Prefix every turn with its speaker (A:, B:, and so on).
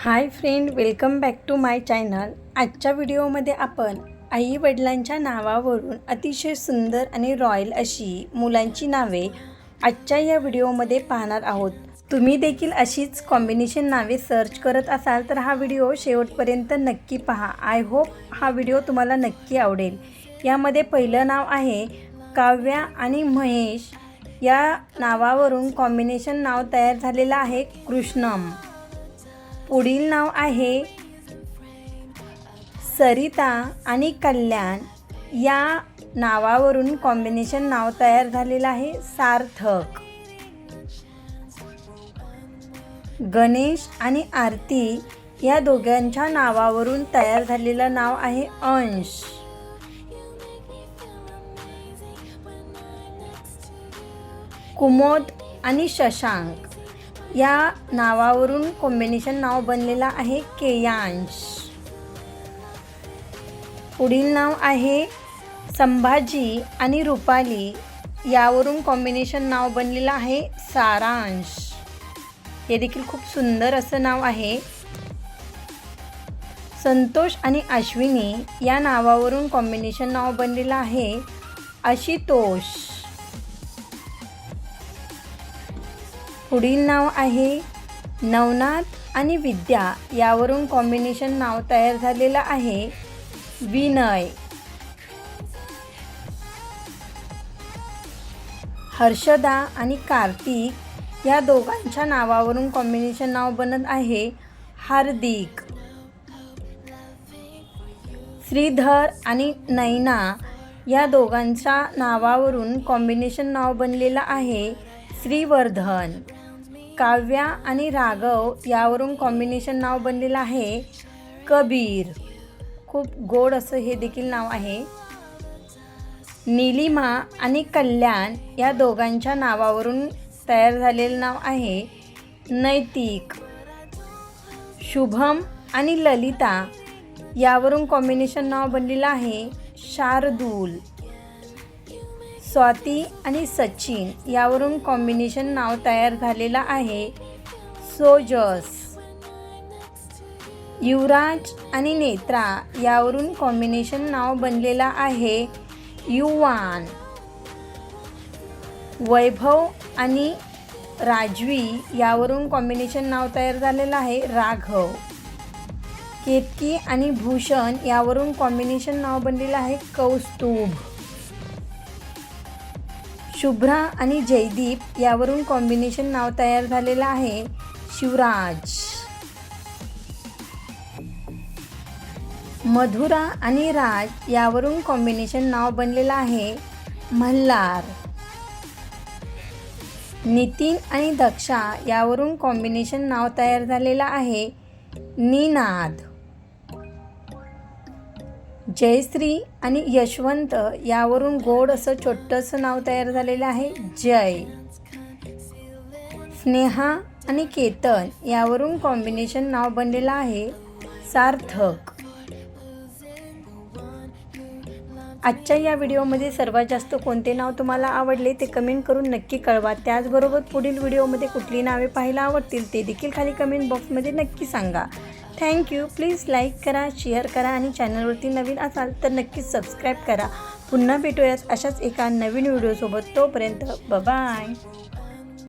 A: Hi friend welcome back to my channel. आजच्या व्हिडिओमध्ये आपण आई वडिलांच्या नावावरून अतिशय सुंदर आणि रॉयल अशी मुलांची नावे आजच्या या व्हिडिओमध्ये पाहणार आहोत. तुम्ही देखील अशीच कॉम्बिनेशन नावे सर्च करत असाल तर हा व्हिडिओ शेवटपर्यंत नक्की पहा. आय होप हा व्हिडिओ तुम्हाला नक्की आवडेल. यामध्ये पहिलं नाव आहे काव्या आणि महेश. या नावावरून कॉम्बिनेशन नाव तयार झालेलं आहे कृष्णम. पुढील नाव आहे सरिता आणि कल्याण. या नावावरून कॉम्बिनेशन नाव तयार झालेलं आहे सार्थक. गणेश आणि आरती या दोघांच्या नावावरून तयार झालेलं नाव आहे अंश. कुमोद आणि शशांक. या नावावरून कॉम्बिनेशन नाव बनलेलं आहे केयांश. पुढील नाव आहे संभाजी आणि रुपाली. यावरून कॉम्बिनेशन नाव बनलेलं आहे सारांश. हे देखील खूप सुंदर असं नाव आहे. संतोष आणि अश्विनी या नावावरून कॉम्बिनेशन नाव बनलेलं आहे आशितोष पुढील नाव आहे नवनाथ आणि विद्या. यावरून कॉम्बिनेशन नाव तयार झालेलं आहे विनय. हर्षदा आणि कार्तिक या दोघांच्या नावावरून कॉम्बिनेशन नाव बनत आहे हार्दिक. श्रीधर आणि नैना या दोघांच्या नावावरून कॉम्बिनेशन नाव बनलेलं आहे श्रीवर्धन. काव्या आणि राघव यावरून कॉम्बिनेशन नाव बनलेलं आहे कबीर. खूप गोड असं हे देखील नाव आहे. नीलिमा आणि कल्याण या दोघांच्या नावावरून तयार झालेलं नाव आहे नैतिक. शुभम आणि ललिता यावरून कॉम्बिनेशन नाव बनलेलं आहे शार्दूल. स्वाती आणि सचिन यावरून कॉम्बिनेशन नाव तयार झालेलं आहे. सोजस युवराज आणि नेत्रा यावरून कॉम्बिनेशन नाव बनलेलं आहे. युवान. वैभव आणि राजवी यावरून कॉम्बिनेशन नाव तयार झालेलं आहे. राघव. केतकी आणि भूषण यावरून कॉम्बिनेशन नाव बनलेलं आहे. कौस्तुभ. शुभ्रा आणि जयदीप यावरून कॉम्बिनेशन नाव तयार झालेलं आहे. शिवराज. मधुरा आणि राज यावरून कॉम्बिनेशन नाव बनलेलं आहे. मल्हार. नितीन आणि दक्षा यावरून कॉम्बिनेशन नाव तयार झालेलं आहे. निनाद. जयश्री आणि यशवंत यावरून गोड असं छोटंसं नाव तयार झालेलं आहे. जय. स्नेहा आणि केतन यावरून कॉम्बिनेशन नाव बनलेलं आहे सार्थक. आजच्या या व्हिडिओमध्ये सर्वात जास्त कोणते नाव तुम्हाला आवडले ते कमेंट करून नक्की कळवा. त्याचबरोबर पुढील व्हिडिओमध्ये कुठली नावे पाहायला आवडतील ते देखील खाली कमेंट बॉक्समध्ये नक्की सांगा. थँक्यू प्लीज लाईक करा शेअर करा आणि चॅनलवरती नवीन असाल तर नक्कीच सबस्क्राईब करा. पुन्हा भेटूयात अशाच एका नवीन व्हिडिओसोबत तोपर्यंत बाय